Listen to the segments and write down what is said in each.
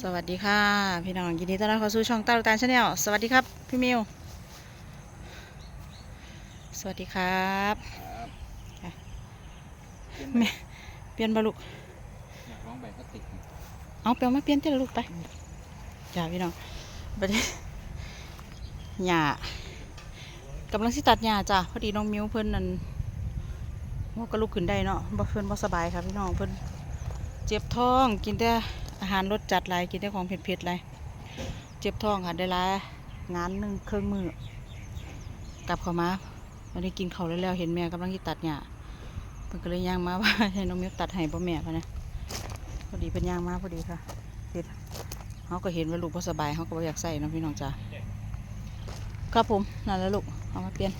สวัสดีค่ะ พี่น้องยินดีต้อนรับเข้าสู่ช่องตาลูกตาลชาแนลสวัสดีครับพี่มิวสวัสดีครับค่ะแม่เปลี่ยนบาลูกอยากร้องแบบพลาสติกเอาเปลี่ยนมาเปลี่ยนเจ้าลูกไปจ้าพี่น้องประเดี๋ยวหญ้ากำลังสิตัดหญ้าจ้ะพอดีน้องมิวเพิ่นนั่นว่าก็ลุกขึ้นได้เนาะบ่เพิ่นบ่สบายครับพี่น้องเพิ่นเจ็บท้องกินแต่ อาหารรสจัดหลายกินแต่ของเผ็ดๆหลายเจ็บท้องค่ะได้หลายงานหนึ่งเครื่องมือกลับเข้ามาวันนี้กินเขาแล้วเห็นแม่กำลังที่ตัดหญ้าเพิ่นก็เลยย่างมาว่าให้น้องมิวตัดให้บ่แม่พะนะพอดีเพิ่นย่างมาพอดีค่ะเฮ็ดเขาก็เห็นว่าลูกบ่สบายเขาก็อยากใส่เนาะพี่น้องจ้าครับผมนั่นแหละลูกเอามาเปลี่ยน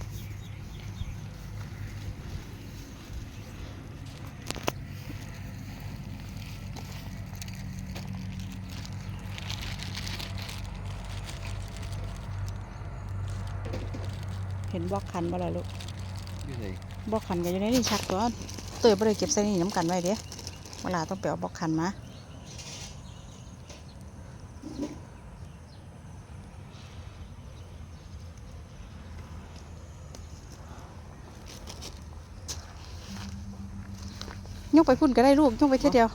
บล็อกคันบ่ล่ะลูกอยู่เลยบล็อกคันก็อยู่ในนี่ชักตัวเตยบ่ได้เก็บใส่นี่น้ำกันไว้เด้เวลาต้องไปเอาบล็อกคันมายกไปพุ่นก็ได้ลูกยกไปเท่าเดียว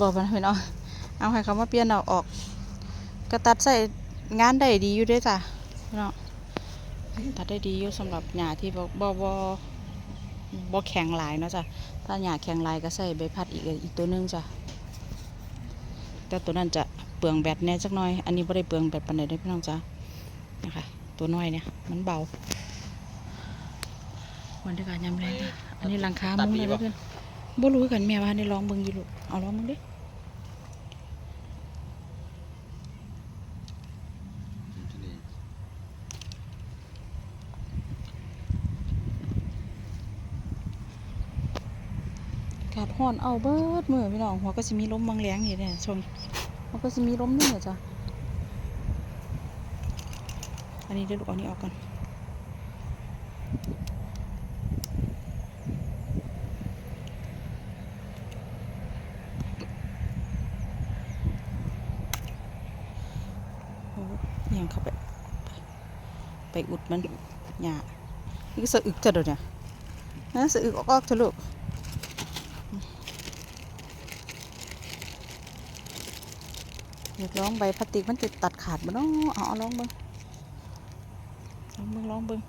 บอกมันเป็นเอาเอาให้เขามาเปลี่ยนเอาออกก็ตัดใส่งานได้ดีอยู่เด้อจ้ะพี่น้อง ตัดได้ดีอยู่สำหรับหญ้าที่บ่บ่บ่บ่แข็งหลายเนาะจ้ะถ้าหญ้าแข็งหลายก็ใส่ใบพัดอีกอีกตัวนึงจ้ะแต่ตัวนั้นจะเปลืองแบตแน่จักหน่อย อันนี้บ่ได้เปลืองแบตปานใดเด้พี่น้องจ้ะนะคะตัวน้อยเนี่ยมันเบาวันที่การยำแรงอันนี้หลังคามุ้งเลยเด้อเพื่อนบ่รู้กันแม่ว่าได้ลองเบิ่งอยู่ลูกเอาลองเบิ่งดิ ทะเล อาศร้อนเอาเบิดมือพี่น้องหัวก็สิมีลมบางแรงอยู่เนี่ยชมหัวก็สิมีลมนี่เหรอจ้ะอันนี้เดี๋ยวลูกเอานี้ออกก่อนโอ้ยยังเข้าไป ไปอุดมันหยานี่ก็สะอึกจะเดี๋ยวเนี่ยนะสะอึกออกๆเถอะลูก อยากลองใบพลาสติกมันจะตัดขาดบ่เนาะเอาเอาลองเบิ่งลองเบิ่งลองเบิ่ง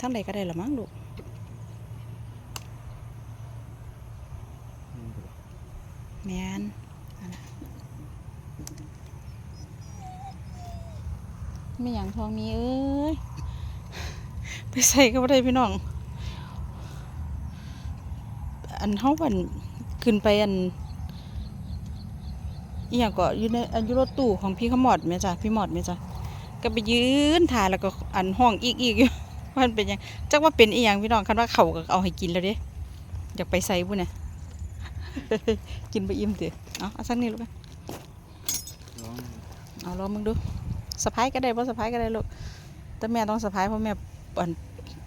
ทั้งใดก็ได้ละมั้งลูกแมนอันไม่อย่างทองมีเอ้ย ไปใส่ก็บ่ได้พี่น้อง อันเฮาวันขึ้นไปอัน อีหยังก็อยู่ในอยู่รถตู้ของพี่ขมอดแม่จ้ะพี่หมอดแม่จ้ะก็ไปยืนถ่ายแล้วก็อันห้องอีกอีกอยู่ว่ามันเป็นยังจักว่าเป็นอีหยังพี่น้องคันว่าเขาก็เอาให้กินแล้วเด้อยากไปใส่บุ่นน่ะกินไปอิ่มเถอะเอาเอาสักนิดลูกเอาลองมึงดูสะพายก็ได้บ่สะพายก็ได้ลูกแต่แม่ต้องสะพายเพราะแม่ปวด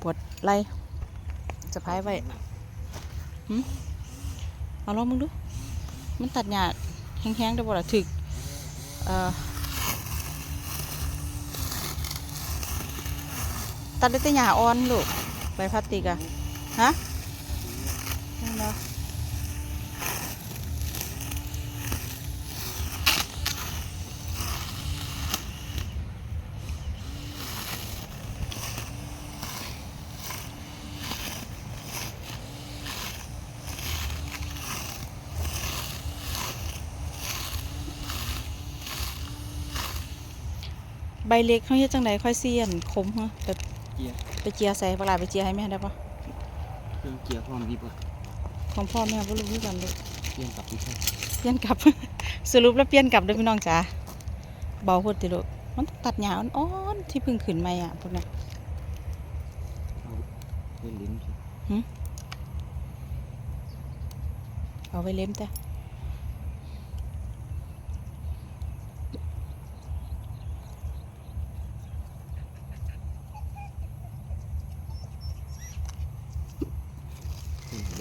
ปวดไหล่สะพายไว้เอาลองมึงดู มันตัดหญ้า แห้งๆได้บ่ล่ะถึกตัดได้แต่หญ้าอ่อนลูกใบพลาสติกอะฮะ ใบเล็กเขาเฮ็ดจังไดค่อยเสียนคมฮะไปเกียร์ไปเจียใส่ปลาร้าไปเจียให้แม่ได้ปะเครื่องเกียร์พร้อมดีป่ะของพ่อแม่บ่รู้คือกันเลยเกียร์กับที่ใช่เปลี่ยนกลับ สรุปแล้วเปลี่ยนกลับเด้อพี่น้องจ๋าเบาโพดติลูกมันต้องตัดหญ้าอ่อนๆที่เพิ่งขึ้นใหม่อะพวกเนี้ยเอาเล่นลิ้นใช่เอาไว้เล็มแต่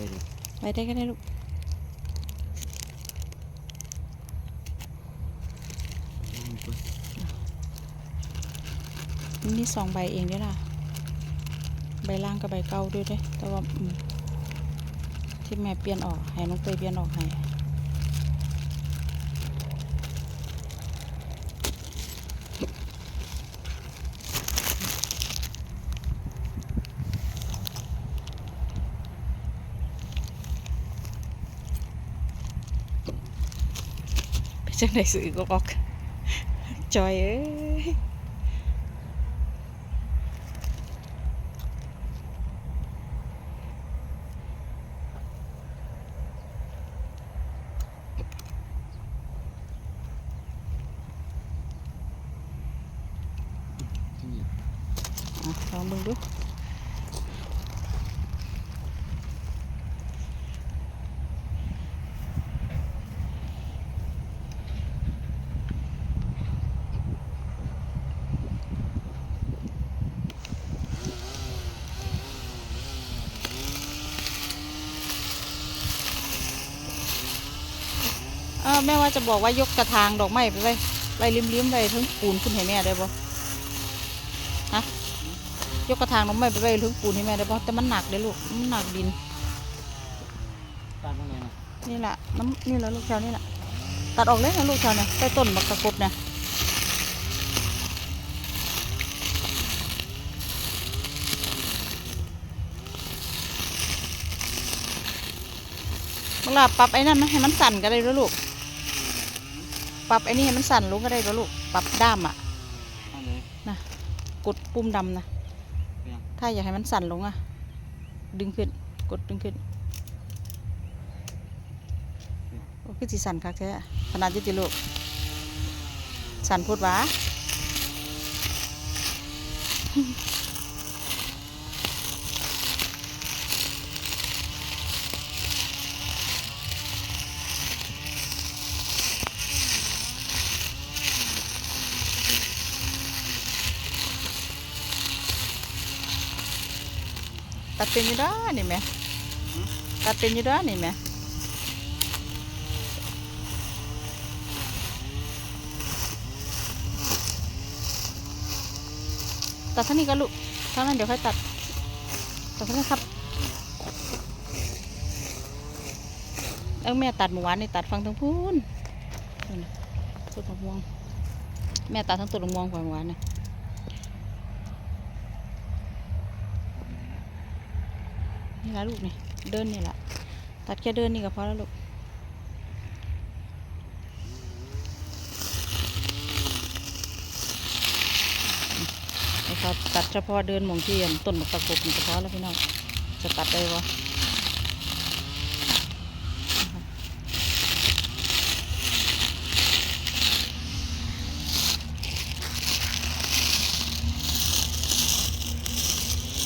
ได้เลยไว้ได้ก็ได้ลูกนี่สองใบเองด้วยล่ะ ใบล่างกับใบเก้าด้วยด้วยแต่ว่าที่แม่เปลี่ยนออกให้น้องเตยเปลี่ยนออกให้ จังไดสื่อก็บอกจอยเอ้ยนี่อะลองมึงดู เออแม่ว่าจะบอกว่ายกกระถางดอกไม้ไปไว้ไว้ริมๆไว้ทั้งปูนขึ้นให้แม่ได้บ่ฮะยกกระถางดอกไม้ไปไว้ทั้งปูนให้แม่ได้บ่แต่มันหนักเด้อลูกมันหนักดินตัดตรงไหนนะนี่แหละน้ำนี่แหละลูกแถวนี่แหละตัดออกเลยนะลูกแถวเนี่ยใต้ต้นบักตะกบเนี่ยเวลาปรับไอ้นั่นนะให้มันสั่นก็ได้แล้วลูก ปรับไอ้นี่ให้มันสั่นลงก็ได้แล้วลูก ปรับด้ามอะเอาเลยกดปุ่มดำนะเปลี่ยนถ้าอยากให้มันสั่นลงอะ ดึงขึ้น กดดึงขึ้นโอ้คือสิสั่นคักแท้ขนาดที่ติลูก สั่นพูดหวา ตัดเป็นยู่ด้านี่แหม่ตัดเป็นยู่ด้านี่แหม่ตัดท่านี้ก็ลูกท่านั้นเดี๋ยวค่อยตัดตัดท่านี้ครับเออแม่ตัดเมื่อวานนี่ตัดฟังทั้งพูนนั่นน่ะต้นมะม่วงแม่ตัดทั้งต้นมะม่วงกว่าเมื่อวานน่ะ นี่ละลูกนี่ เดินนี่แหละตัดแค่เดินนี่ก็พอแล้วลูกไอ้เขาตัดเฉพาะเดินมองที่อันต้นมะตะกบนี่ก็พอแล้วพี่น้องจะตัดได้วะ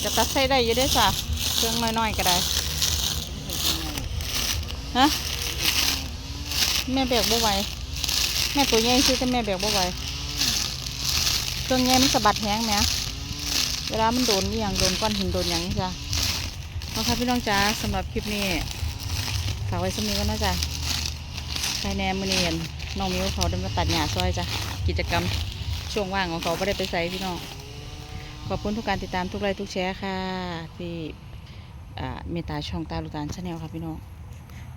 จะตัดใส่ได้อยู่เด้จ้ะ ครื่องน้อยๆก็ได้ฮะแม่แบกบ่ไหวแม่ตัวใหญ่ซื้อแต่แม่แบกบ่ไหวเครื่องใหญ่มันสะบัดแห้งแหมเวลามันโดนอย่างโดนก้อนหินโดนอย่างนี้จ้ะเอาค่ะพี่น้องจ้าสำหรับคลิปนี้ฝากไว้สำนี้กันนะจ้ะใครแนมมือเนียนน้องมิวเขาได้มาตัดหญ้าซอยจ้ะกิจกรรมช่วงว่างของเขาไม่ได้ไปใส่พี่น้องขอบคุณทุกการติดตามทุกไลค์ทุกแชร์ค่ะที่ เมตตาช่องตาลูกตาลชาแนลค่ะพี่น้อง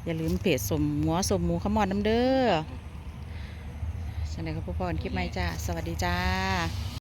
อย่าลืมเพจสมหัวสมหมูขมอดน้ำเด้อสันเดครับพ่อพรคลิปใหม่จ้า สวัสดีจ้า